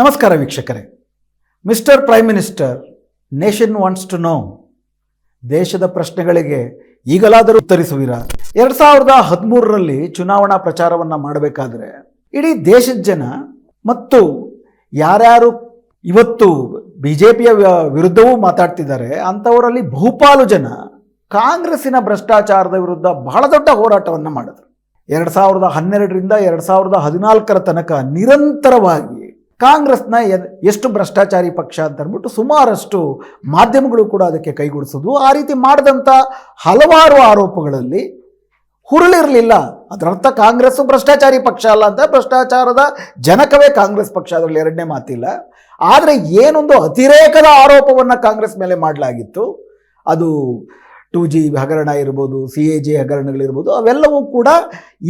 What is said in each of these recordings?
ನಮಸ್ಕಾರ ವೀಕ್ಷಕರೇ. Mister prime minister, nation wants to know. ದೇಶದ ಪ್ರಶ್ನೆಗಳಿಗೆ ಈಗಲಾದರೂ ಉತ್ತರಿಸುವಿರಾ? ಎರಡು ಸಾವಿರದ ಹದಿಮೂರರಲ್ಲಿ ಚುನಾವಣಾ ಪ್ರಚಾರವನ್ನು ಮಾಡಬೇಕಾದ್ರೆ ಇಡೀ ದೇಶದ ಜನ ಮತ್ತು ಯಾರ್ಯಾರು ಇವತ್ತು ಬಿ ಜೆ ಪಿಯ ವಿರುದ್ಧವೂ ಮಾತಾಡ್ತಿದ್ದಾರೆ, ಅಂಥವರಲ್ಲಿ ಬಹುಪಾಲು ಜನ ಕಾಂಗ್ರೆಸ್ಸಿನ ಭ್ರಷ್ಟಾಚಾರದ ವಿರುದ್ಧ ಬಹಳ ದೊಡ್ಡ ಹೋರಾಟವನ್ನು ಮಾಡಿದ್ರು. ಎರಡು ಸಾವಿರದ ಹನ್ನೆರಡರಿಂದ ಎರಡು ಸಾವಿರದ ಹದಿನಾಲ್ಕರ ತನಕ ನಿರಂತರವಾಗಿ ಕಾಂಗ್ರೆಸ್ನ ಎಷ್ಟು ಭ್ರಷ್ಟಾಚಾರಿ ಪಕ್ಷ ಅಂತ ಅಂದ್ಬಿಟ್ಟು ಸುಮಾರಷ್ಟು ಮಾಧ್ಯಮಗಳು ಕೂಡ ಅದಕ್ಕೆ ಕೈಗೂಡಿಸೋದು ಆ ರೀತಿ ಮಾಡಿದಂಥ ಹಲವಾರು ಆರೋಪಗಳಲ್ಲಿ ಹುರುಳಿರಲಿಲ್ಲ. ಅದರರ್ಥ ಕಾಂಗ್ರೆಸ್ ಭ್ರಷ್ಟಾಚಾರಿ ಪಕ್ಷ ಅಲ್ಲ ಅಂತ, ಭ್ರಷ್ಟಾಚಾರದ ಜನಕವೇ ಕಾಂಗ್ರೆಸ್ ಪಕ್ಷ ಅದರಲ್ಲಿ ಎರಡನೇ ಮಾತಿಲ್ಲ. ಆದರೆ ಏನೊಂದು ಅತಿರೇಕದ ಆರೋಪವನ್ನು ಕಾಂಗ್ರೆಸ್ ಮೇಲೆ ಮಾಡಲಾಗಿತ್ತು. ಅದು ಟು ಜಿ ಹಗರಣ ಇರ್ಬೋದು, ಸಿ ಎ ಜಿ ಹಗರಣಗಳಿರ್ಬೋದು, ಅವೆಲ್ಲವೂ ಕೂಡ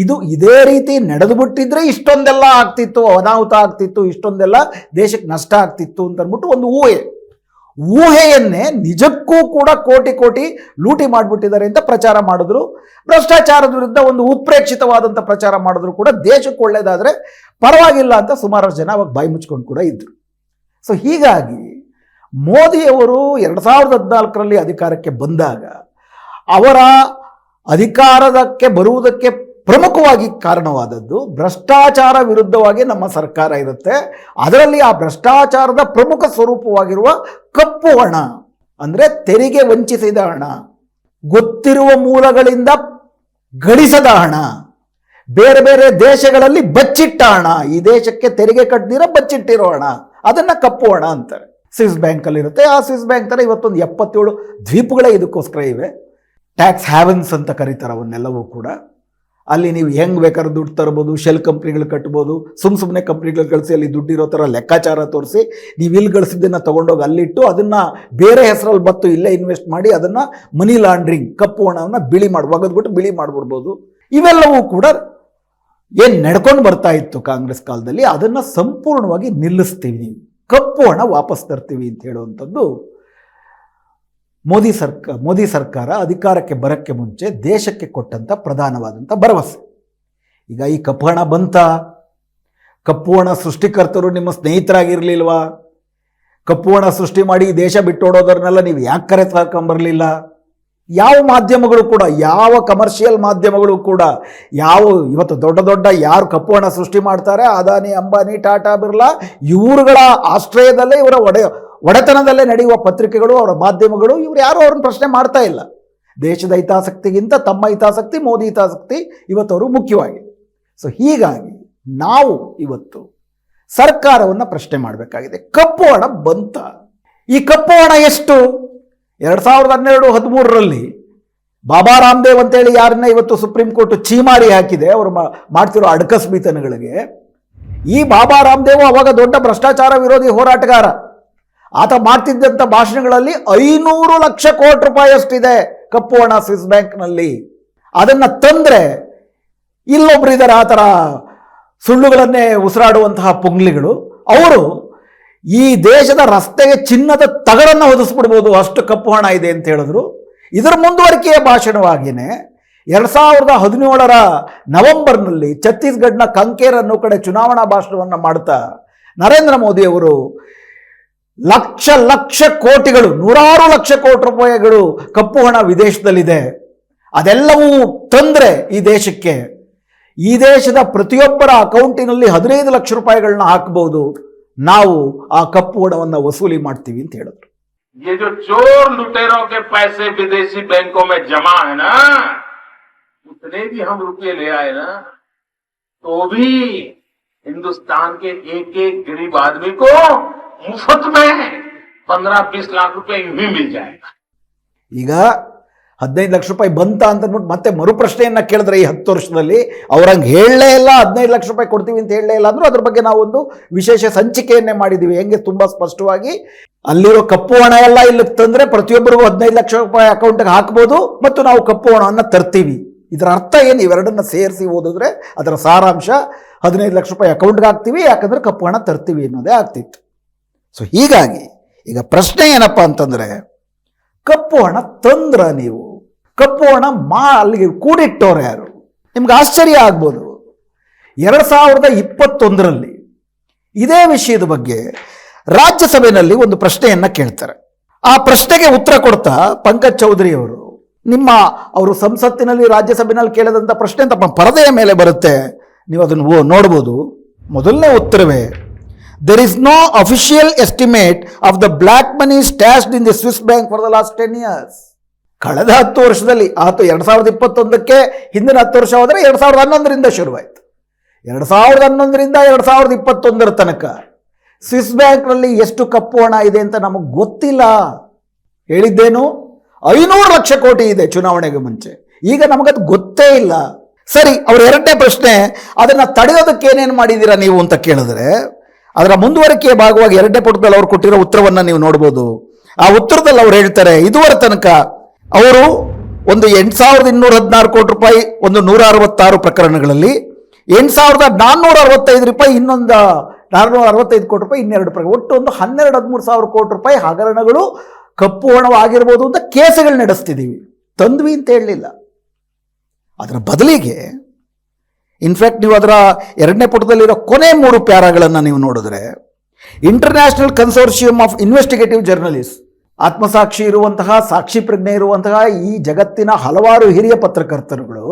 ಇದು ಇದೇ ರೀತಿ ನಡೆದು ಬಿಟ್ಟಿದ್ರೆ ಇಷ್ಟೊಂದೆಲ್ಲ ಆಗ್ತಿತ್ತು, ಅನಾಹುತ ಆಗ್ತಿತ್ತು, ಇಷ್ಟೊಂದೆಲ್ಲ ದೇಶಕ್ಕೆ ನಷ್ಟ ಆಗ್ತಿತ್ತು ಅಂತ ಅಂದ್ಬಿಟ್ಟು ಒಂದು ಊಹೆ. ಊಹೆಯನ್ನೇ ನಿಜಕ್ಕೂ ಕೂಡ ಕೋಟಿ ಕೋಟಿ ಲೂಟಿ ಮಾಡಿಬಿಟ್ಟಿದ್ದಾರೆ ಅಂತ ಪ್ರಚಾರ ಮಾಡಿದ್ರು. ಭ್ರಷ್ಟಾಚಾರದ ವಿರುದ್ಧ ಒಂದು ಉತ್ಪ್ರೇಕ್ಷಿತವಾದಂಥ ಪ್ರಚಾರ ಮಾಡಿದ್ರು ಕೂಡ ದೇಶಕ್ಕೆ ಒಳ್ಳೇದಾದರೆ ಪರವಾಗಿಲ್ಲ ಅಂತ ಸುಮಾರು ಜನ ಅವಾಗ ಬಾಯಿ ಮುಚ್ಕೊಂಡು ಕೂಡ ಇದ್ದರು ಸೊ ಹೀಗಾಗಿ ಮೋದಿಯವರು ಎರಡು ಸಾವಿರದ ಹದಿನಾಲ್ಕರಲ್ಲಿ ಅಧಿಕಾರಕ್ಕೆ ಬಂದಾಗ ಅವರ ಅಧಿಕಾರದಕ್ಕೆ ಬರುವುದಕ್ಕೆ ಪ್ರಮುಖವಾಗಿ ಕಾರಣವಾದದ್ದು ಭ್ರಷ್ಟಾಚಾರ ವಿರುದ್ಧವಾಗಿ ನಮ್ಮ ಸರ್ಕಾರ ಇರುತ್ತೆ. ಅದರಲ್ಲಿ ಆ ಭ್ರಷ್ಟಾಚಾರದ ಪ್ರಮುಖ ಸ್ವರೂಪವಾಗಿರುವ ಕಪ್ಪು ಹಣ ಅಂದರೆ ತೆರಿಗೆ ವಂಚಿಸಿದ ಹಣ, ಗೊತ್ತಿರುವ ಮೂಲಗಳಿಂದ ಗಳಿಸದ ಹಣ, ಬೇರೆ ಬೇರೆ ದೇಶಗಳಲ್ಲಿ ಬಚ್ಚಿಟ್ಟ ಹಣ, ಈ ದೇಶಕ್ಕೆ ತೆರಿಗೆ ಕಟ್ಟದಿರೋ ಬಚ್ಚಿಟ್ಟಿರೋ ಹಣ, ಅದನ್ನು ಕಪ್ಪು ಹಣ ಅಂತಾರೆ. ಸ್ವಿಸ್ ಬ್ಯಾಂಕಲ್ಲಿರುತ್ತೆ ಆ ಸ್ವಿಸ್ ಬ್ಯಾಂಕ್ ಥರ ಇವತ್ತೊಂದು ಎಪ್ಪತ್ತೇಳು ದ್ವೀಪಗಳೇ ಇದಕ್ಕೋಸ್ಕರ ಇವೆ. ಟ್ಯಾಕ್ಸ್ ಹ್ಯಾವನ್ಸ್ ಅಂತ ಕರೀತಾರೆ ಅವನ್ನೆಲ್ಲವೂ ಕೂಡ. ಅಲ್ಲಿ ನೀವು ಹೆಂಗೆ ಬೇಕಾದ್ರೆ ದುಡ್ಡು ತರ್ಬೋದು ಶೆಲ್ ಕಂಪ್ನಿಗಳು ಕಟ್ಬೋದು ಸುಮ್ಮ ಸುಮ್ಮನೆ ಕಂಪ್ನಿಗಳು ಕಳಿಸಿ ಅಲ್ಲಿ ದುಡ್ಡಿರೋ ಥರ ಲೆಕ್ಕಾಚಾರ ತೋರಿಸಿ, ನೀವು ಇಲ್ಲಿ ಗಳಿಸಿದ್ದನ್ನು ತೊಗೊಂಡೋಗಿ ಅಲ್ಲಿಟ್ಟು ಅದನ್ನು ಬೇರೆ ಹೆಸರಲ್ಲಿ ಬತ್ತು ಇಲ್ಲೇ ಇನ್ವೆಸ್ಟ್ ಮಾಡಿ ಅದನ್ನು ಮನಿ ಲಾಂಡ್ರಿಂಗ್ ಕಪ್ಪು ಹಣವನ್ನು ಬಿಳಿ ಮಾಡಿ, ಒಗೆದ್ಬಿಟ್ಟು ಬಿಳಿ ಮಾಡಿಬಿಡ್ಬೋದು. ಇವೆಲ್ಲವೂ ಕೂಡ ಏನು ನಡ್ಕೊಂಡು ಬರ್ತಾ ಇತ್ತು ಕಾಂಗ್ರೆಸ್ ಕಾಲದಲ್ಲಿ, ಅದನ್ನು ಸಂಪೂರ್ಣವಾಗಿ ನಿಲ್ಲಿಸ್ತೀವಿ ಕಪ್ಪು ಹಣ ವಾಪಸ್ ತರ್ತೀವಿ ಅಂತ ಹೇಳುವಂಥದ್ದು ಮೋದಿ ಸರ್ಕ, ಮೋದಿ ಸರ್ಕಾರ ಅಧಿಕಾರಕ್ಕೆ ಬರೋಕ್ಕೆ ಮುಂಚೆ ದೇಶಕ್ಕೆ ಕೊಟ್ಟಂಥ ಪ್ರಧಾನವಾದಂಥ ಭರವಸೆ. ಈಗ ಈ ಕಪ್ಪು ಹಣ ಬಂತ? ಕಪ್ಪು ಹಣ ಸೃಷ್ಟಿಕರ್ತರು ನಿಮ್ಮ ಸ್ನೇಹಿತರಾಗಿರಲಿಲ್ವಾ? ಕಪ್ಪು ಹಣ ಸೃಷ್ಟಿ ಮಾಡಿ ದೇಶ ಬಿಟ್ಟೋಡೋದ್ರನ್ನೆಲ್ಲ ನೀವು ಯಾಕೆ ಕರೆ ತಗೊಂಬರಲಿಲ್ಲ ಯಾವ ಮಾಧ್ಯಮಗಳು ಕೂಡ, ಯಾವ ಕಮರ್ಷಿಯಲ್ ಮಾಧ್ಯಮಗಳು ಕೂಡ, ಯಾವ ಇವತ್ತು ದೊಡ್ಡ ದೊಡ್ಡ ಯಾರು ಕಪ್ಪು ಹಣ ಸೃಷ್ಟಿ ಮಾಡ್ತಾರೆ? ಅದಾನಿ, ಅಂಬಾನಿ, ಟಾಟಾ, ಬಿರ್ಲಾ, ಇವರುಗಳ ಆಶ್ರಯದಲ್ಲೇ ಇವರ ಒಡೆ ಒಡೆತನದಲ್ಲೇ ನಡೆಯುವ ಪತ್ರಿಕೆಗಳು, ಅವರ ಮಾಧ್ಯಮಗಳು, ಇವರು ಯಾರು ಅವ್ರನ್ನ ಪ್ರಶ್ನೆ ಮಾಡ್ತಾ ಇಲ್ಲ. ದೇಶದ ಹಿತಾಸಕ್ತಿಗಿಂತ ತಮ್ಮ ಹಿತಾಸಕ್ತಿ, ಮೋದಿ ಹಿತಾಸಕ್ತಿ ಇವತ್ತು ಅವರು ಮುಖ್ಯವಾಗಿ. ಸೊ ಹೀಗಾಗಿ ನಾವು ಇವತ್ತು ಸರ್ಕಾರವನ್ನು ಪ್ರಶ್ನೆ ಮಾಡಬೇಕಾಗಿದೆ. ಕಪ್ಪು ಹಣ ಬಂತ. ಈ ಕಪ್ಪು ಹಣ ಎಷ್ಟು? ಎರಡು ಸಾವಿರದ ಹನ್ನೆರಡು, ಹದಿಮೂರರಲ್ಲಿ ಬಾಬಾ ರಾಮದೇವ್ ಅಂತೇಳಿ ಯಾರನ್ನ ಇವತ್ತು ಸುಪ್ರೀಂ ಕೋರ್ಟ್ ಚೀಮಾರಿ ಹಾಕಿದೆ, ಅವರು ಮಾಡ್ತಿರೋ ಅಡಕಸ್ಮಿತನಗಳಿಗೆ, ಈ ಬಾಬಾ ರಾಮದೇವ್ ಅವಾಗ ದೊಡ್ಡ ಭ್ರಷ್ಟಾಚಾರ ವಿರೋಧಿ ಹೋರಾಟಗಾರ. ಆತ ಮಾಡ್ತಿದ್ದಂಥ ಭಾಷಣಗಳಲ್ಲಿ ಐನೂರು ಲಕ್ಷ ಕೋಟಿ ರೂಪಾಯಿಯಷ್ಟಿದೆ ಕಪ್ಪು ಹಣ ಸ್ವಿಸ್ ಬ್ಯಾಂಕ್ನಲ್ಲಿ ಅದನ್ನು ತಂದರೆ ಇಲ್ಲೊಬ್ರು ಇದ್ದಾರೆ ಆ ಥರ ಸುಳ್ಳುಗಳನ್ನೇ ಉಸಿರಾಡುವಂತಹ ಪುಂಗ್ಲಿಗಳು. ಅವರು ಈ ದೇಶದ ರಸ್ತೆಗೆ ಚಿನ್ನದ ತಗಡನ್ನು ಹೊದಿಸ್ಬಿಡ್ಬೋದು, ಅಷ್ಟು ಕಪ್ಪು ಹಣ ಇದೆ ಅಂತ ಹೇಳಿದ್ರು. ಇದರ ಮುಂದುವರಿಕೆಯ ಭಾಷಣವಾಗಿಯೇ ಎರಡು ಸಾವಿರದ ಹದಿನೇಳರ ನವೆಂಬರ್ನಲ್ಲಿ ಛತ್ತೀಸ್ಗಢನ ಕಂಕೇರ್ ಕಡೆ ಚುನಾವಣಾ ಭಾಷಣವನ್ನು ಮಾಡ್ತಾ ನರೇಂದ್ರ ಮೋದಿ ಅವರು ಲಕ್ಷ ಲಕ್ಷ ಕೋಟಿಗಳು ನೂರಾರು ಲಕ್ಷ ಕೋಟಿ ರೂಪಾಯಿಗಳು ಕಪ್ಪು ಹಣ ವಿದೇಶದಲ್ಲಿದೆ ಅದೆಲ್ಲವೂ ತಂದ್ರೆ ಈ ದೇಶಕ್ಕೆ ಈ ದೇಶದ ಪ್ರತಿಯೊಬ್ಬರ ಅಕೌಂಟಿನಲ್ಲಿ ಹದಿನೈದು ಲಕ್ಷ ರೂಪಾಯಿಗಳನ್ನ ಹಾಕಬಹುದು ನಾವು ಆ ಕಪ್ಪು ಹಣವನ್ನು ವಸೂಲಿ ಮಾಡ್ತೀವಿ ಅಂತ ಹೇಳಿದ್ರು ये जो चोर लुटेरों के पैसे विदेशी बैंकों में जमा है ना उतने भी हम रुपये ले आए ना तो भी हिंदुस्तान के एक एक गरीब आदमी को मुफ्त में पंद्रह बीस लाख रुपए यूं ही मिल जाएगा ಈಗ ಹದಿನೈದು ಲಕ್ಷ ರೂಪಾಯಿ ಬಂತ ಅಂತ ಅಂದ್ಬಿಟ್ಟು ಮತ್ತೆ ಮರುಪ್ರಶ್ನೆಯನ್ನ ಕೇಳಿದ್ರೆ ಈ ಹತ್ತು ವರ್ಷದಲ್ಲಿ ಅವ್ರಂಗೆ ಹೇಳಲೇ ಇಲ್ಲ ಹದಿನೈದು ಲಕ್ಷ ರೂಪಾಯಿ ಕೊಡ್ತೀವಿ ಅಂತ ಹೇಳಲೇ ಇಲ್ಲ ಅಂದ್ರೂ ಅದ್ರ ಬಗ್ಗೆ ನಾವೊಂದು ವಿಶೇಷ ಸಂಚಿಕೆಯನ್ನೇ ಮಾಡಿದ್ದೀವಿ ಹೆಂಗೆ ತುಂಬ ಸ್ಪಷ್ಟವಾಗಿ ಅಲ್ಲಿರೋ ಕಪ್ಪು ಹಣ ಎಲ್ಲ ಇಲ್ಲಿಗೆ ತಂದ್ರೆ ಪ್ರತಿಯೊಬ್ಬರಿಗೂ ಹದಿನೈದು ಲಕ್ಷ ರೂಪಾಯಿ ಅಕೌಂಟ್ಗೆ ಹಾಕ್ಬೋದು ಮತ್ತು ನಾವು ಕಪ್ಪು ಹಣವನ್ನು ತರ್ತೀವಿ ಇದರ ಅರ್ಥ ಏನು ಇವೆರಡನ್ನ ಸೇರಿಸಿ ಓದಿದ್ರೆ ಅದರ ಸಾರಾಂಶ ಹದಿನೈದು ಲಕ್ಷ ರೂಪಾಯಿ ಅಕೌಂಟ್ಗೆ ಹಾಕ್ತೀವಿ ಯಾಕಂದ್ರೆ ಕಪ್ಪು ಹಣ ತರ್ತೀವಿ ಅನ್ನೋದೇ ಆಗ್ತಿತ್ತು ಸೊ ಹೀಗಾಗಿ ಈಗ ಪ್ರಶ್ನೆ ಏನಪ್ಪ ಅಂತಂದರೆ, ಕಪ್ಪು ಹಣ ತಂದ್ರ ನೀವು, ಕಪ್ಪು ಹಣ ಮಾ ಅಲ್ಲಿಗೆ ಕೂಡಿಟ್ಟವ್ರು ಯಾರು? ನಿಮ್ಗೆ ಆಶ್ಚರ್ಯ ಆಗ್ಬೋದು. ಎರಡು ಸಾವಿರದ ಇಪ್ಪತ್ತೊಂದರಲ್ಲಿ ಇದೇ ವಿಷಯದ ಬಗ್ಗೆ ರಾಜ್ಯಸಭೆಯಲ್ಲಿ ಒಂದು ಪ್ರಶ್ನೆಯನ್ನು ಕೇಳ್ತಾರೆ. ಆ ಪ್ರಶ್ನೆಗೆ ಉತ್ತರ ಕೊಡ್ತಾ ಪಂಕಜ್ ಚೌಧರಿ ಅವರು, ನಿಮ್ಮ ಅವರು ಸಂಸತ್ತಿನಲ್ಲಿ ರಾಜ್ಯಸಭೆಯಲ್ಲಿ ಕೇಳಿದಂಥ ಪ್ರಶ್ನೆ ತಮ್ಮ ಪರದೆಯ ಮೇಲೆ ಬರುತ್ತೆ. ನೀವು ಅದನ್ನು ನೋಡ್ಬೋದು. ಮೊದಲನೇ ಉತ್ತರವೇ there is no official estimate of the black money stashed in the Swiss bank for the last ten years ಕಳೆದ ಹತ್ತು ವರ್ಷದಲ್ಲಿ, ಆತು ಎರಡು ಸಾವಿರದ ಇಪ್ಪತ್ತೊಂದಕ್ಕೆ ಹಿಂದಿನ ಹತ್ತು ವರ್ಷ ಹೋದರೆ ಎರಡು ಸಾವಿರದ ಹನ್ನೊಂದರಿಂದ ಶುರುವಾಯಿತು. ಎರಡು ಸಾವಿರದ ಹನ್ನೊಂದರಿಂದ ಎರಡು ಸಾವಿರದ ಇಪ್ಪತ್ತೊಂದರ ತನಕ ಸ್ವಿಸ್ ಬ್ಯಾಂಕ್ನಲ್ಲಿ ಎಷ್ಟು ಕಪ್ಪು ಹಣ ಇದೆ ಅಂತ ನಮಗೆ ಗೊತ್ತಿಲ್ಲ. ಹೇಳಿದ್ದೇನು? ಐನೂರು ಲಕ್ಷ ಕೋಟಿ ಇದೆ ಚುನಾವಣೆಗೆ ಮುಂಚೆ. ಈಗ ನಮಗದು ಗೊತ್ತೇ ಇಲ್ಲ. ಸರಿ, ಅವ್ರ ಎರಡನೇ ಪ್ರಶ್ನೆ, ಅದನ್ನು ತಡೆಯೋದಕ್ಕೆ ಏನೇನು ಮಾಡಿದ್ದೀರಾ ನೀವು ಅಂತ ಕೇಳಿದ್ರೆ ಅದರ ಮುಂದುವರಿಕೆಯ ಭಾಗವಾಗಿ ಎರಡನೇ ಪುಟದಲ್ಲಿ ಅವರು ಕೊಟ್ಟಿರೋ ಉತ್ತರವನ್ನು ನೀವು ನೋಡ್ಬೋದು. ಆ ಉತ್ತರದಲ್ಲಿ ಅವ್ರು ಹೇಳ್ತಾರೆ, ಇದುವರೆ ತನಕ ಅವರು ಒಂದು ಎಂಟು ಸಾವಿರದ ಇನ್ನೂರ ಹದಿನಾರು ಕೋಟಿ ರೂಪಾಯಿ, ಒಂದು ನೂರ ಅರವತ್ತಾರು ಪ್ರಕರಣಗಳಲ್ಲಿ ಎಂಟು ಸಾವಿರದ ನಾನ್ನೂರ ಅರವತ್ತೈದು ರೂಪಾಯಿ, ಇನ್ನೊಂದು ನಾನ್ನೂರ ಅರವತ್ತೈದು ಕೋಟಿ ರೂಪಾಯಿ, ಇನ್ನೆರಡು ಪ್ರಕರಣ, ಒಟ್ಟು ಒಂದು ಹನ್ನೆರಡು ಹದಿಮೂರು ಸಾವಿರ ಕೋಟಿ ರೂಪಾಯಿ ಹಗರಣಗಳು ಕಪ್ಪು ಹಣವಾಗಿರ್ಬೋದು ಅಂತ ಕೇಸುಗಳು ನಡೆಸ್ತಿದ್ದೀವಿ ತಂದ್ವಿ ಅಂತ ಹೇಳಲಿಲ್ಲ. ಅದರ ಬದಲಿಗೆ ಇನ್ಫ್ಯಾಕ್ಟ್ ನೀವು ಅದರ ಎರಡನೇ ಪುಟದಲ್ಲಿರೋ ಕೊನೆ ಮೂರು ಪ್ಯಾರಾಗಳನ್ನು ನೀವು ನೋಡಿದ್ರೆ international consortium of investigative journalist ಆತ್ಮಸಾಕ್ಷಿ ಇರುವಂತಹ, ಸಾಕ್ಷಿ ಪ್ರಜ್ಞೆ ಇರುವಂತಹ ಈ ಜಗತ್ತಿನ ಹಲವಾರು ಹಿರಿಯ ಪತ್ರಕರ್ತರುಗಳು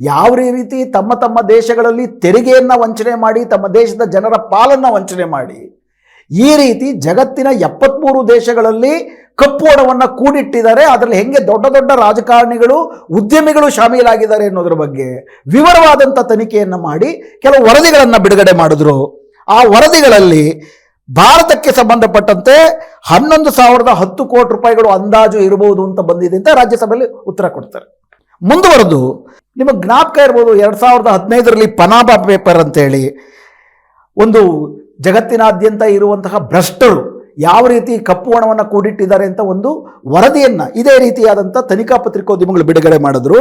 ಯಾವ ರೀತಿ ತಮ್ಮ ತಮ್ಮ ದೇಶಗಳಲ್ಲಿ ತೆರಿಗೆಯನ್ನು ವಂಚನೆ ಮಾಡಿ, ತಮ್ಮ ದೇಶದ ಜನರ ಪಾಲನ್ನು ವಂಚನೆ ಮಾಡಿ, ಈ ರೀತಿ ಜಗತ್ತಿನ ಎಪ್ಪತ್ಮೂರು ದೇಶಗಳಲ್ಲಿ ಕಪ್ಪು ಹಣವನ್ನು ಕೂಡಿಟ್ಟಿದ್ದಾರೆ. ಅದರಲ್ಲಿ ಹೆಂಗೆ ದೊಡ್ಡ ದೊಡ್ಡ ರಾಜಕಾರಣಿಗಳು, ಉದ್ಯಮಿಗಳು ಶಾಮೀಲಾಗಿದ್ದಾರೆ ಅನ್ನೋದ್ರ ಬಗ್ಗೆ ವಿವರವಾದಂಥ ತನಿಖೆಯನ್ನು ಮಾಡಿ ಕೆಲವು ವರದಿಗಳನ್ನು ಬಿಡುಗಡೆ ಮಾಡಿದ್ರು. ಆ ವರದಿಗಳಲ್ಲಿ ಭಾರತಕ್ಕೆ ಸಂಬಂಧಪಟ್ಟಂತೆ ಹನ್ನೊಂದು ಸಾವಿರದ ಹತ್ತು ಕೋಟಿ ರೂಪಾಯಿಗಳು ಅಂದಾಜು ಇರಬಹುದು ಅಂತ ಬಂದಿದೆ ಅಂತ ರಾಜ್ಯಸಭೆಯಲ್ಲಿ ಉತ್ತರ ಕೊಡ್ತಾರೆ. ಮುಂದುವರೆದು ನಿಮಗೆ ಜ್ಞಾಪಕ ಇರ್ಬೋದು, ಎರಡು ಸಾವಿರದ ಹದಿನೈದರಲ್ಲಿ ಪನಾಮಾ ಪೇಪರ್ ಅಂತೇಳಿ ಒಂದು ಜಗತ್ತಿನಾದ್ಯಂತ ಇರುವಂತಹ ಭ್ರಷ್ಟರು ಯಾವ ರೀತಿ ಕಪ್ಪು ಹಣವನ್ನು ಕೂಡಿಟ್ಟಿದ್ದಾರೆ ಅಂತ ಒಂದು ವರದಿಯನ್ನು ಇದೇ ರೀತಿಯಾದಂಥ ತನಿಖಾ ಪತ್ರಿಕೋದ್ಯಮಗಳು ಬಿಡುಗಡೆ ಮಾಡಿದ್ರು.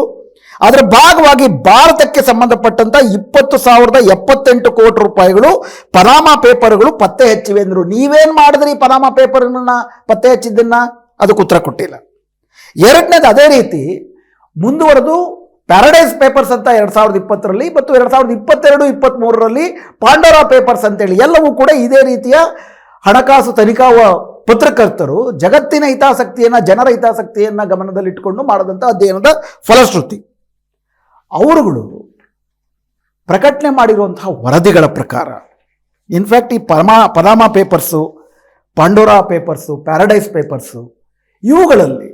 ಅದರ ಭಾಗವಾಗಿ ಭಾರತಕ್ಕೆ ಸಂಬಂಧಪಟ್ಟಂತ ಇಪ್ಪತ್ತು ಸಾವಿರದ ಎಪ್ಪತ್ತೆಂಟು ಕೋಟಿ ರೂಪಾಯಿಗಳು ಪನಾಮಾ ಪೇಪರ್ಗಳು ಪತ್ತೆ ಹಚ್ಚಿವೆ ಅಂದರು. ನೀವೇನು ಮಾಡಿದ್ರಿ ಪನಾಮಾ ಪೇಪರ್ನ ಪತ್ತೆ ಹಚ್ಚಿದ್ದನ್ನ? ಅದಕ್ಕೆ ಉತ್ತರ ಕೊಟ್ಟಿಲ್ಲ. ಎರಡನೇದು ಅದೇ ರೀತಿ ಮುಂದುವರೆದು ಪ್ಯಾರಡೈಸ್ ಪೇಪರ್ಸ್ ಅಂತ ಎರಡು ಸಾವಿರದ ಇಪ್ಪತ್ತರಲ್ಲಿ ಮತ್ತು ಎರಡು ಸಾವಿರದ ಇಪ್ಪತ್ತೆರಡು, ಇಪ್ಪತ್ತ್ಮೂರರಲ್ಲಿ ಪಾಂಡೋರಾ ಪೇಪರ್ಸ್ ಅಂತೇಳಿ ಎಲ್ಲವೂ ಕೂಡ ಇದೇ ರೀತಿಯ ಹಣಕಾಸು ತನಿಖಾ ಪತ್ರಕರ್ತರು ಜಗತ್ತಿನ ಹಿತಾಸಕ್ತಿಯನ್ನು, ಜನರ ಹಿತಾಸಕ್ತಿಯನ್ನು ಗಮನದಲ್ಲಿಟ್ಟುಕೊಂಡು ಮಾಡಿದಂಥ ಅಧ್ಯಯನದ ಫಲಶ್ರುತಿ. ಅವರುಗಳು ಪ್ರಕಟಣೆ ಮಾಡಿರುವಂತಹ ವರದಿಗಳ ಪ್ರಕಾರ ಇನ್ಫ್ಯಾಕ್ಟ್ ಈ ಪರಮಾ Panama papers, Pandora papers, paradise papers, ಇವುಗಳಲ್ಲಿ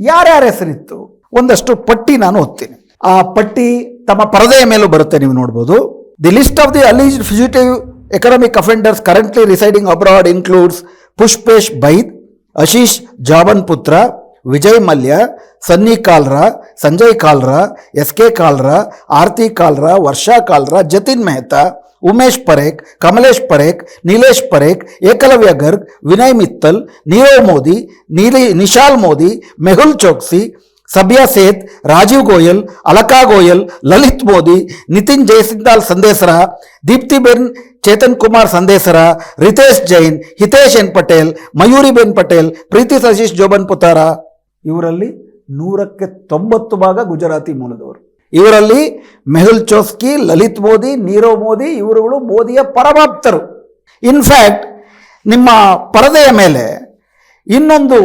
ಯಾರ್ಯಾರ ಹೆಸರಿತ್ತು ಒಂದಷ್ಟು ಪಟ್ಟಿ ನಾನು ಓದ್ತೀನಿ. ಆ ಪಟ್ಟಿ ತಮ್ಮ ಪರದೆಯ ಮೇಲೂ ಬರುತ್ತೆ ನೀವು ನೋಡ್ಬೋದು. The list of the alleged fugitive Economic offenders currently residing abroad includes Pushpesh Bhaid, Ashish Jabanputra, Vijay Mallya Sunny Kalra Sanjay Kalra S K kalra Aarti kalra varsha kalra jatin mehta Umesh Parekh Kamlesh Parekh Nilesh परेख एकलव्य गर्ग विनय मित्तल नीरव मोदी नीली Nishal Modi Mehul Choksi Sabya Seth Rajeev Goyal Alka Goyal Lalit Modi Nitin Jayasindal Sandesara ದೀಪ್ತಿಬೆನ್ Chetan Kumar Sandesara Ritesh Jain Hitesh N Patel Mayuriben Patel ಪ್ರೀತಿ ಸತೀಶ್ ಜೋಬನ್ ಪುತಾರ. ಇವರಲ್ಲಿ ನೂರಕ್ಕೆ ತೊಂಬತ್ತು ಭಾಗ ಗುಜರಾತಿ ಮೂಲದವರು. ಇವರಲ್ಲಿ ಮೆಹುಲ್ ಚೋಸ್ಕಿ ಲಲಿತ್ ಮೋದಿ ನೀರವ್ ಮೋದಿ ಇವರುಗಳು ಮೋದಿಯ ಪರಮಾಪ್ತರು. In fact ನಿಮ್ಮ ಪರದೆಯ ಮೇಲೆ ಇನ್ನೊಂದು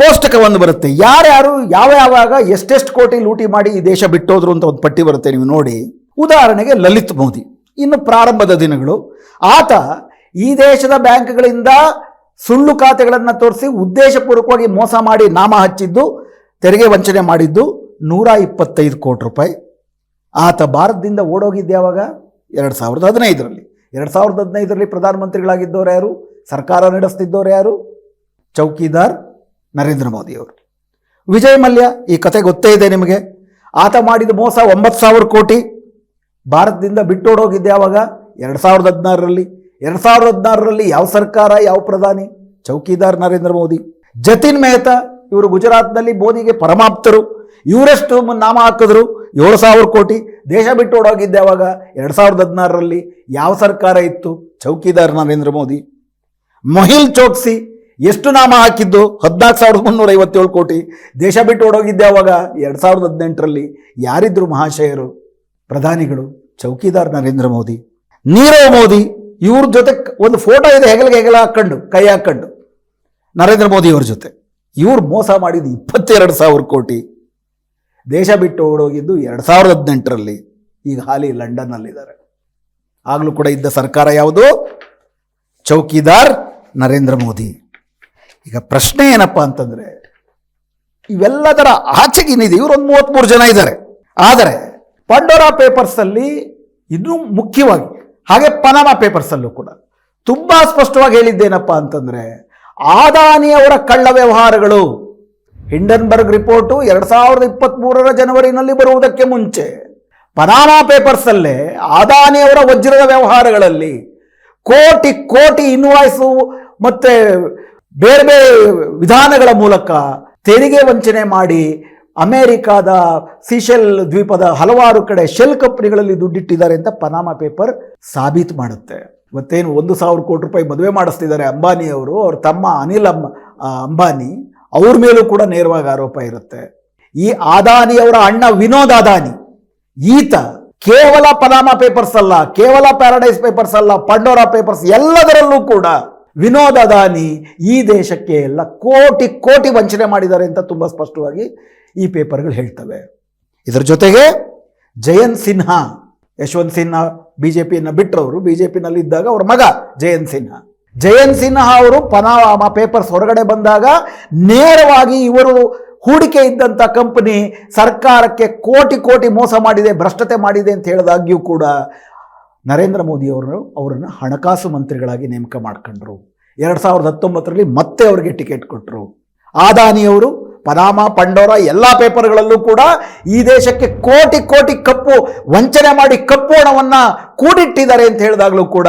ಕೋಷ್ಟಕವೊಂದು ಬರುತ್ತೆ. ಯಾರ್ಯಾರು, ಯಾವ ಯಾವಾಗ ಎಷ್ಟೆಷ್ಟು ಕೋಟಿ ಲೂಟಿ ಮಾಡಿ ಈ ದೇಶ ಬಿಟ್ಟೋದ್ರು ಅಂತ ಒಂದು ಪಟ್ಟಿ ಬರುತ್ತೆ ನೀವು ನೋಡಿ. ಉದಾಹರಣೆಗೆ ಲಲಿತ್ ಮೋದಿ. ಇನ್ನು ಪ್ರಾರಂಭದ ದಿನಗಳು. ಆತ ಈ ದೇಶದ ಬ್ಯಾಂಕ್ಗಳಿಂದ ಸುಳ್ಳು ಖಾತೆಗಳನ್ನು ತೋರಿಸಿ ಉದ್ದೇಶಪೂರ್ವಕವಾಗಿ ಮೋಸ ಮಾಡಿ ನಾಮ ಹಚ್ಚಿದ್ದು, ತೆರಿಗೆ ವಂಚನೆ ಮಾಡಿದ್ದು ನೂರ ಇಪ್ಪತ್ತೈದು ಕೋಟಿ ರೂಪಾಯಿ. ಆತ ಭಾರತದಿಂದ ಓಡೋಗಿದ್ದೆ ಯಾವಾಗ? ಎರಡು ಸಾವಿರದ ಹದಿನೈದರಲ್ಲಿ. ಎರಡು ಸಾವಿರದ ಹದಿನೈದರಲ್ಲಿ ಪ್ರಧಾನಮಂತ್ರಿಗಳಾಗಿದ್ದವರು ಯಾರು? ಸರ್ಕಾರ ನಡೆಸ್ತಿದ್ದವರು ಯಾರು? ಚೌಕಿದಾರ್ ನರೇಂದ್ರ ಮೋದಿಯವರು. ವಿಜಯ್ ಮಲ್ಯ, ಈ ಕತೆ ಗೊತ್ತೇ ಇದೆ ನಿಮಗೆ. ಆತ ಮಾಡಿದ ಮೋಸ ಒಂಬತ್ತು ಸಾವಿರ ಕೋಟಿ. ಭಾರತದಿಂದ ಬಿಟ್ಟೋಡೋಗಿದ್ದೆ ಯಾವಾಗ? ಎರಡು ಸಾವಿರದ ಹದಿನಾರರಲ್ಲಿ. ಎರಡು ಸಾವಿರದ ಹದಿನಾರರಲ್ಲಿ ಯಾವ ಸರ್ಕಾರ, ಯಾವ ಪ್ರಧಾನಿ? ಚೌಕಿದಾರ್ ನರೇಂದ್ರ ಮೋದಿ. ಜತಿನ್ ಮೆಹ್ತಾ, ಇವರು ಗುಜರಾತ್ನಲ್ಲಿ ಮೋದಿಗೆ ಪರಮಾಪ್ತರು. ಇವರಷ್ಟು ನಾಮ ಹಾಕಿದ್ರು? ಏಳು ಸಾವಿರ ಕೋಟಿ. ದೇಶ ಬಿಟ್ಟು ಓಡೋಗಿದ್ದೆ ಯಾವಾಗ? ಎರಡು ಸಾವಿರದ ಹದಿನಾರರಲ್ಲಿ ಯಾವ ಸರ್ಕಾರ ಇತ್ತು? ಚೌಕಿದಾರ್ ನರೇಂದ್ರ ಮೋದಿ. ಮೊಹಿಲ್ ಚೋಕ್ಸಿ ಎಷ್ಟು ನಾಮ ಹಾಕಿದ್ದು? ಹದಿನಾಲ್ಕು ಸಾವಿರದ ಮುನ್ನೂರ ಐವತ್ತೇಳು ಕೋಟಿ. ದೇಶ ಬಿಟ್ಟು ಓಡೋಗಿದ್ದೆ ಅವಾಗ ಎರಡು ಸಾವಿರದ ಹದಿನೆಂಟರಲ್ಲಿ ಯಾರಿದ್ರು ಮಹಾಶಯರು, ಪ್ರಧಾನಿಗಳು, ಚೌಕಿದಾರ್ ನರೇಂದ್ರ ಮೋದಿ. ನೀರವ್ ಮೋದಿ, ಇವ್ರ ಜೊತೆ ಒಂದು ಫೋಟೋ ಇದೆ ಹೆಗಲಿಗೆ ಹೆಗಲ ಹಾಕ್ಕೊಂಡು ಕೈ ಹಾಕ್ಕೊಂಡು ನರೇಂದ್ರ ಮೋದಿ ಅವ್ರ ಜೊತೆ. ಇವ್ರು ಮೋಸ ಮಾಡಿದ್ದು ಇಪ್ಪತ್ತೆರಡು ಸಾವಿರ ಕೋಟಿ. ದೇಶ ಬಿಟ್ಟು ಓಡೋಗಿದ್ದು ಎರಡು ಸಾವಿರದ ಹದಿನೆಂಟರಲ್ಲಿ. ಈಗ ಹಾಲಿ ಲಂಡನ್ನಲ್ಲಿದ್ದಾರೆ. ಆಗಲೂ ಕೂಡ ಇದ್ದ ಸರ್ಕಾರ ಯಾವುದು? ಚೌಕಿದಾರ್ ನರೇಂದ್ರ ಮೋದಿ. ಈಗ ಪ್ರಶ್ನೆ ಏನಪ್ಪ ಅಂತಂದ್ರೆ, ಇವೆಲ್ಲದರ ಆಚೆಗಿನಿದೆ ಇವರೊಂದು ಮೂವತ್ತ್ಮೂರು ಜನ ಇದ್ದಾರೆ. ಆದರೆ ಪಂಡೋರಾ ಪೇಪರ್ಸಲ್ಲಿ ಇನ್ನೂ ಮುಖ್ಯವಾಗಿ, ಹಾಗೆ ಪನಾಮಾ ಪೇಪರ್ಸಲ್ಲೂ ಕೂಡ, ತುಂಬ ಸ್ಪಷ್ಟವಾಗಿ ಹೇಳಿದ್ದೇನಪ್ಪ ಅಂತಂದ್ರೆ, ಆದಾನಿಯವರ ಕಳ್ಳ ವ್ಯವಹಾರಗಳು, ಹಿಂಡನ್ಬರ್ಗ್ ರಿಪೋರ್ಟು ಎರಡು ಸಾವಿರದ ಇಪ್ಪತ್ತ್ಮೂರರ ಜನವರಿನಲ್ಲಿ ಬರುವುದಕ್ಕೆ ಮುಂಚೆ ಪನಾಮಾ ಪೇಪರ್ಸಲ್ಲೇ ಆದಾನಿಯವರ ವಜ್ರದ ವ್ಯವಹಾರಗಳಲ್ಲಿ ಕೋಟಿ ಕೋಟಿ ಇನ್ವಾಯ್ಸು ಮತ್ತೆ ಬೇರೆ ಬೇರೆ ವಿಧಾನಗಳ ಮೂಲಕ ತೆರಿಗೆ ವಂಚನೆ ಮಾಡಿ ಅಮೆರಿಕಾದ ಸಿಶೆಲ್ ದ್ವೀಪದ ಹಲವಾರು ಕಡೆ ಶೆಲ್ ಕಂಪ್ನಿಗಳಲ್ಲಿ ದುಡ್ಡಿಟ್ಟಿದ್ದಾರೆ ಅಂತ ಪನಾಮ ಪೇಪರ್ ಸಾಬೀತು ಮಾಡುತ್ತೆ. ಇವತ್ತೇನು ಒಂದು ಸಾವಿರ ಕೋಟಿ ರೂಪಾಯಿ ಮದುವೆ ಮಾಡಿಸ್ತಿದ್ದಾರೆ ಅಂಬಾನಿ ಅವರು, ಅವ್ರ ತಮ್ಮ ಅನಿಲ್ ಅಂಬ ಅಂಬಾನಿ, ಅವ್ರ ಮೇಲೂ ಕೂಡ ನೇರವಾಗಿ ಆರೋಪ ಇರುತ್ತೆ. ಈ ಅದಾನಿ ಅವರ ಅಣ್ಣ ವಿನೋದ್ ಅದಾನಿ, ಈತ ಕೇವಲ ಪನಾಮ ಪೇಪರ್ಸ್ ಅಲ್ಲ, ಕೇವಲ ಪ್ಯಾರಡೈಸ್ ಪೇಪರ್ಸ್ ಅಲ್ಲ, ಪಂಡೋರಾ ಪೇಪರ್ಸ್ ಎಲ್ಲದರಲ್ಲೂ ಕೂಡ ವಿನೋದ್ ಅದಾನಿ ಈ ದೇಶಕ್ಕೆ ಎಲ್ಲ ಕೋಟಿ ಕೋಟಿ ವಂಚನೆ ಮಾಡಿದ್ದಾರೆ ಅಂತ ತುಂಬ ಸ್ಪಷ್ಟವಾಗಿ ಈ ಪೇಪರ್ಗಳು ಹೇಳ್ತವೆ. ಇದರ ಜೊತೆಗೆ ಜಯಂತ್ ಸಿನ್ಹಾ, ಯಶವಂತ್ ಸಿನ್ಹಾ ಬಿ ಜೆ ಪಿಯನ್ನು ಬಿಟ್ಟರವರು ಬಿ ಜೆ ಪಿನಲ್ಲಿ ಇದ್ದಾಗ ಅವ್ರ ಮಗ ಜಯಂತ್ ಸಿನ್ಹಾ. ಜಯಂತ್ ಸಿನ್ಹಾ ಅವರು ಪನಾಮಾ ಪೇಪರ್ಸ್ ಹೊರಗಡೆ ಬಂದಾಗ ನೇರವಾಗಿ ಇವರು ಹೂಡಿಕೆ ಇದ್ದಂಥ ಕಂಪನಿ ಸರ್ಕಾರಕ್ಕೆ ಕೋಟಿ ಕೋಟಿ ಮೋಸ ಮಾಡಿದೆ, ಭ್ರಷ್ಟತೆ ಮಾಡಿದೆ ಅಂತ ಹೇಳಿದಾಗ್ಯೂ ಕೂಡ ನರೇಂದ್ರ ಮೋದಿಯವರು ಅವರನ್ನು ಹಣಕಾಸು ಮಂತ್ರಿಗಳಾಗಿ ನೇಮಕ ಮಾಡ್ಕೊಂಡ್ರು. ಎರಡು ಸಾವಿರದ ಹತ್ತೊಂಬತ್ತರಲ್ಲಿ ಮತ್ತೆ ಅವರಿಗೆ ಟಿಕೆಟ್ ಕೊಟ್ಟರು ಆದಾನಿಯವರು, ಪನಾಮ, ಪಂಡೋರ ಎಲ್ಲ ಪೇಪರ್ಗಳಲ್ಲೂ ಕೂಡ ಈ ದೇಶಕ್ಕೆ ಕೋಟಿ ಕೋಟಿ ಕಪ್ಪು, ವಂಚನೆ ಮಾಡಿ ಕಪ್ಪು ಹಣವನ್ನು ಕೂಡಿಟ್ಟಿದ್ದಾರೆ ಅಂತ ಹೇಳಿದಾಗಲೂ ಕೂಡ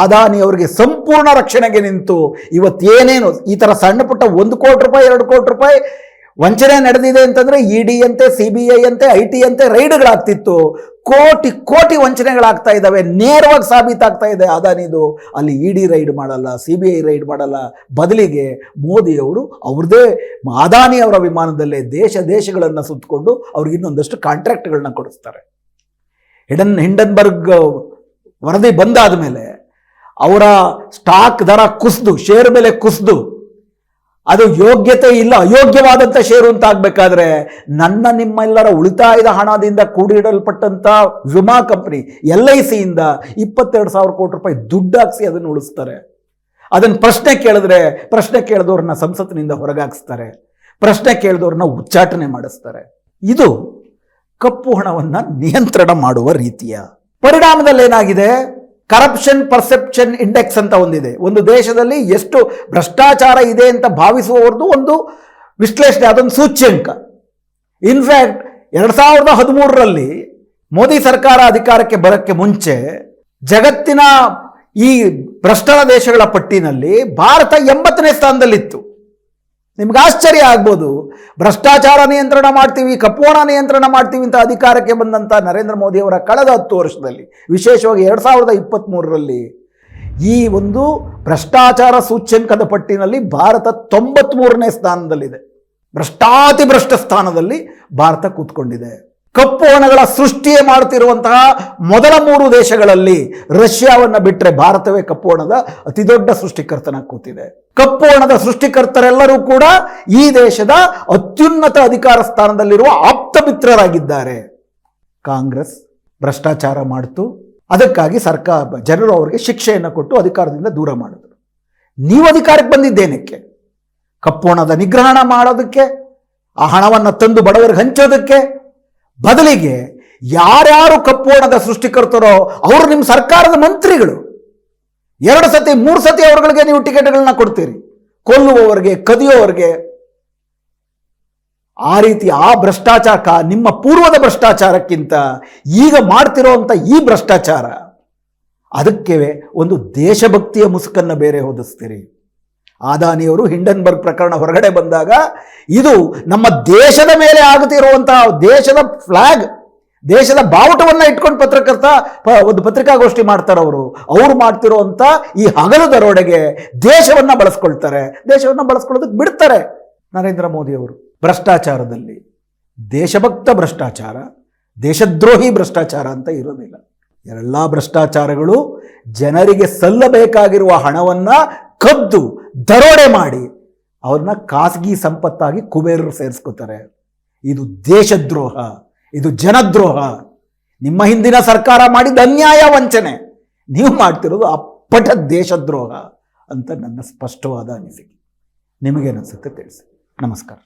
ಆದಾನಿ ಅವರಿಗೆ ಸಂಪೂರ್ಣ ರಕ್ಷಣೆಗೆ ನಿಂತು ಇವತ್ತೇನೇನು ಈ ಥರ ಸಣ್ಣ ಪುಟ್ಟ ಒಂದು ಕೋಟಿ ರೂಪಾಯಿ, ಎರಡು ಕೋಟಿ ರೂಪಾಯಿ ವಂಚನೆ ನಡೆದಿದೆ ಅಂತಂದ್ರೆ ಇ ಡಿ ಅಂತೆ ಸಿ ಬಿ ಐ ಅಂತೆ ಐ ಟಿ ಅಂತೆ ರೈಡ್ಗಳಾಗ್ತಿತ್ತು. ಕೋಟಿ ಕೋಟಿ ವಂಚನೆಗಳಾಗ್ತಾ ಇದ್ದಾವೆ. ನೇರವಾಗಿ ಸಾಬೀತಾಗ್ತಾ ಇದೆ ಅದಾನಿದು ಅಲ್ಲಿ ಇ ಡಿ ರೈಡ್ ಮಾಡಲ್ಲ ಸಿ ಬಿ ಐ ರೈಡ್ ಮಾಡಲ್ಲ. ಬದಲಿಗೆ ಮೋದಿಯವರು ಅವ್ರದ್ದೇ ಅದಾನಿ ಅವರ ವಿಮಾನದಲ್ಲೇ ದೇಶ ದೇಶಗಳನ್ನು ಸುತ್ತಕೊಂಡು ಅವ್ರಿಗೆ ಇನ್ನೊಂದಷ್ಟು ಕಾಂಟ್ರಾಕ್ಟ್ಗಳನ್ನ ಕೊಡಿಸ್ತಾರೆ. ಹಿಡನ್, ಹಿಂಡನ್ಬರ್ಗ್ ವರದಿ ಬಂದಾದ ಮೇಲೆ ಅವರ ಸ್ಟಾಕ್ ದರ ಕುಸಿದು, ಶೇರ್ ಮೇಲೆ ಕುಸಿದು. ಅದು ಯೋಗ್ಯತೆ ಇಲ್ಲ ಅಯೋಗ್ಯವಾದಂಥ ಷೇರು ಅಂತ ಆಗ್ಬೇಕಾದ್ರೆ ನನ್ನ ನಿಮ್ಮೆಲ್ಲರ ಉಳಿತಾಯದ ಹಣದಿಂದ ಕೂಡಿಡಲ್ಪಟ್ಟಂಥ ವಿಮಾ ಕಂಪನಿ ಎಲ್ ಐ ಸಿಯಿಂದ ಇಪ್ಪತ್ತೆರಡು ಸಾವಿರ ಕೋಟಿ ರೂಪಾಯಿ ದುಡ್ಡು ಹಾಕ್ಸಿ ಅದನ್ನು ಉಳಿಸ್ತಾರೆ. ಅದನ್ನು ಪ್ರಶ್ನೆ ಕೇಳಿದ್ರೆ, ಪ್ರಶ್ನೆ ಕೇಳಿದವ್ರನ್ನ ಸಂಸತ್ತಿನಿಂದ ಹೊರಗಾಕಿಸ್ತಾರೆ. ಪ್ರಶ್ನೆ ಕೇಳಿದವ್ರನ್ನ ಉಚ್ಚಾಟನೆ ಮಾಡಿಸ್ತಾರೆ. ಇದು ಕಪ್ಪು ಹಣವನ್ನು ನಿಯಂತ್ರಣ ಮಾಡುವ ರೀತಿಯ. ಪರಿಣಾಮದಲ್ಲಿ ಏನಾಗಿದೆ ಕರಪ್ಷನ್ ಪರ್ಸೆಪ್ಷನ್ ಇಂಡೆಕ್ಸ್ ಅಂತ ಒಂದಿದೆ. ಒಂದು ದೇಶದಲ್ಲಿ ಎಷ್ಟು ಭ್ರಷ್ಟಾಚಾರ ಇದೆ ಅಂತ ಭಾವಿಸುವವರದ್ದು ಒಂದು ವಿಶ್ಲೇಷಣೆ, ಅದೊಂದು ಸೂಚ್ಯಂಕ. ಇನ್ಫ್ಯಾಕ್ಟ್ ಎರಡು ಸಾವಿರದ ಹದಿಮೂರರಲ್ಲಿ ಮೋದಿ ಸರ್ಕಾರ ಅಧಿಕಾರಕ್ಕೆ ಬರೋಕ್ಕೆ ಮುಂಚೆ ಜಗತ್ತಿನ ಈ ಭ್ರಷ್ಟರ ದೇಶಗಳ ಪಟ್ಟಿನಲ್ಲಿ ಭಾರತ ಎಂಬತ್ತನೇ ಸ್ಥಾನದಲ್ಲಿತ್ತು. ನಿಮ್ಗೆ ಆಶ್ಚರ್ಯ ಆಗ್ಬೋದು. ಭ್ರಷ್ಟಾಚಾರ ನಿಯಂತ್ರಣ ಮಾಡ್ತೀವಿ ಕಪ್ಪೋಣ ನಿಯಂತ್ರಣ ಮಾಡ್ತೀವಿ ಅಂತ ಅಧಿಕಾರಕ್ಕೆ ಬಂದಂಥ ನರೇಂದ್ರ ಮೋದಿಯವರ ಕಳೆದ ಹತ್ತು ವರ್ಷದಲ್ಲಿ, ವಿಶೇಷವಾಗಿ ಎರಡು ಸಾವಿರದ ಇಪ್ಪತ್ತ್ಮೂರರಲ್ಲಿ ಈ ಒಂದು ಭ್ರಷ್ಟಾಚಾರ ಸೂಚ್ಯಂಕದ ಪಟ್ಟಿನಲ್ಲಿ ಭಾರತ ತೊಂಬತ್ಮೂರನೇ ಸ್ಥಾನದಲ್ಲಿದೆ. ಭ್ರಷ್ಟಾತಿ ಭ್ರಷ್ಟ ಸ್ಥಾನದಲ್ಲಿ ಭಾರತ ಕೂತ್ಕೊಂಡಿದೆ. ಕಪ್ಪು ಹಣಗಳ ಸೃಷ್ಟಿಯೇ ಮಾಡುತ್ತಿರುವಂತಹ ಮೊದಲ ಮೂರು ದೇಶಗಳಲ್ಲಿ ರಷ್ಯಾವನ್ನ ಬಿಟ್ಟರೆ ಭಾರತವೇ ಕಪ್ಪು ಹಣದ ಅತಿದೊಡ್ಡ ಸೃಷ್ಟಿಕರ್ತನ ಕೂತಿದೆ. ಕಪ್ಪು ಹಣದ ಸೃಷ್ಟಿಕರ್ತರೆಲ್ಲರೂ ಕೂಡ ಈ ದೇಶದ ಅತ್ಯುನ್ನತ ಅಧಿಕಾರ ಸ್ಥಾನದಲ್ಲಿರುವ ಆಪ್ತ ಮಿತ್ರರಾಗಿದ್ದಾರೆ ಕಾಂಗ್ರೆಸ್ ಭ್ರಷ್ಟಾಚಾರ ಮಾಡಿತು. ಅದಕ್ಕಾಗಿ ಸರ್ಕಾರ ಜನರು ಅವರಿಗೆ ಶಿಕ್ಷೆಯನ್ನು ಕೊಟ್ಟು ಅಧಿಕಾರದಿಂದ ದೂರ ಮಾಡಿದ್ರು. ನೀವು ಅಧಿಕಾರಕ್ಕೆ ಬಂದಿದ್ದೇನಕ್ಕೆ? ಕಪ್ಪು ಹಣದ ನಿಗ್ರಹಣ ಮಾಡೋದಕ್ಕೆ? ಆ ಹಣವನ್ನು ತಂದು ಬಡವರಿಗೆ ಹಂಚೋದಕ್ಕೆ? ಬದಲಿಗೆ ಯಾರ್ಯಾರು ಕಪ್ಪು ಹಣದ ಸೃಷ್ಟಿಕರ್ತರೋ ಅವರು ನಿಮ್ಮ ಸರ್ಕಾರದ ಮಂತ್ರಿಗಳು. ಎರಡು ಸತಿ, ಮೂರು ಸತಿ ಅವರುಗಳಿಗೆ ನೀವು ಟಿಕೆಟ್ಗಳನ್ನ ಕೊಡ್ತೀರಿ. ಕೊಲ್ಲುವವರಿಗೆ, ಕದಿಯೋವರಿಗೆ. ಆ ರೀತಿ ಆ ಭ್ರಷ್ಟಾಚಾರ ನಿಮ್ಮ ಪೂರ್ವದ ಭ್ರಷ್ಟಾಚಾರಕ್ಕಿಂತ ಈಗ ಮಾಡ್ತಿರೋವಂಥ ಈ ಭ್ರಷ್ಟಾಚಾರ, ಅದಕ್ಕೆ ಒಂದು ದೇಶಭಕ್ತಿಯ ಮುಸುಕನ್ನು ಬೇರೆ ಹೊದಿಸ್ತೀರಿ. ಆದಾನಿಯವರು ಹಿಂಡನ್ಬರ್ಗ್ ಪ್ರಕರಣ ಹೊರಗಡೆ ಬಂದಾಗ ಇದು ನಮ್ಮ ದೇಶದ ಮೇಲೆ ಆಗುತ್ತಿರುವಂತಹ ದೇಶದ ಫ್ಲಾಗ್ ದೇಶದ ಬಾವುಟವನ್ನು ಇಟ್ಕೊಂಡು ಪತ್ರಕರ್ತ ಒಂದು ಪತ್ರಿಕಾಗೋಷ್ಠಿ ಮಾಡ್ತಾರೆ ಅವರು. ಅವ್ರು ಮಾಡ್ತಿರೋಂಥ ಈ ಹಗಲು ದರೋಡೆಗೆ ದೇಶವನ್ನ ಬಳಸ್ಕೊಳ್ತಾರೆ. ದೇಶವನ್ನ ಬಳಸ್ಕೊಳ್ಳೋದಕ್ಕೆ ಬಿಡ್ತಾರೆ ನರೇಂದ್ರ ಮೋದಿ ಅವರು ಭ್ರಷ್ಟಾಚಾರದಲ್ಲಿ ದೇಶಭಕ್ತ ಭ್ರಷ್ಟಾಚಾರ, ದೇಶದ್ರೋಹಿ ಭ್ರಷ್ಟಾಚಾರ ಅಂತ ಇರೋದಿಲ್ಲ. ಎಲ್ಲ ಭ್ರಷ್ಟಾಚಾರಗಳು ಜನರಿಗೆ ಸಲ್ಲಬೇಕಾಗಿರುವ ಹಣವನ್ನ ಕದ್ದು ದರೋಡೆ ಮಾಡಿ ಅವ್ರನ್ನ ಖಾಸಗಿ ಸಂಪತ್ತಾಗಿ ಕುಬೇರರು ಸೇರಿಸ್ಕೋತಾರೆ. ಇದು ದೇಶದ್ರೋಹ, ಇದು ಜನದ್ರೋಹ. ನಿಮ್ಮ ಹಿಂದಿನ ಸರ್ಕಾರ ಮಾಡಿದ ಅನ್ಯಾಯ ವಂಚನೆ, ನೀವು ಮಾಡ್ತಿರೋದು ಅಪ್ಪಟ ದೇಶದ್ರೋಹ ಅಂತ ನನ್ನ ಸ್ಪಷ್ಟವಾದ ಅನಿಸಿಕೆ. ನಿಮಗೇನಿಸುತ್ತೆ ತಿಳಿಸಿ. ನಮಸ್ಕಾರ.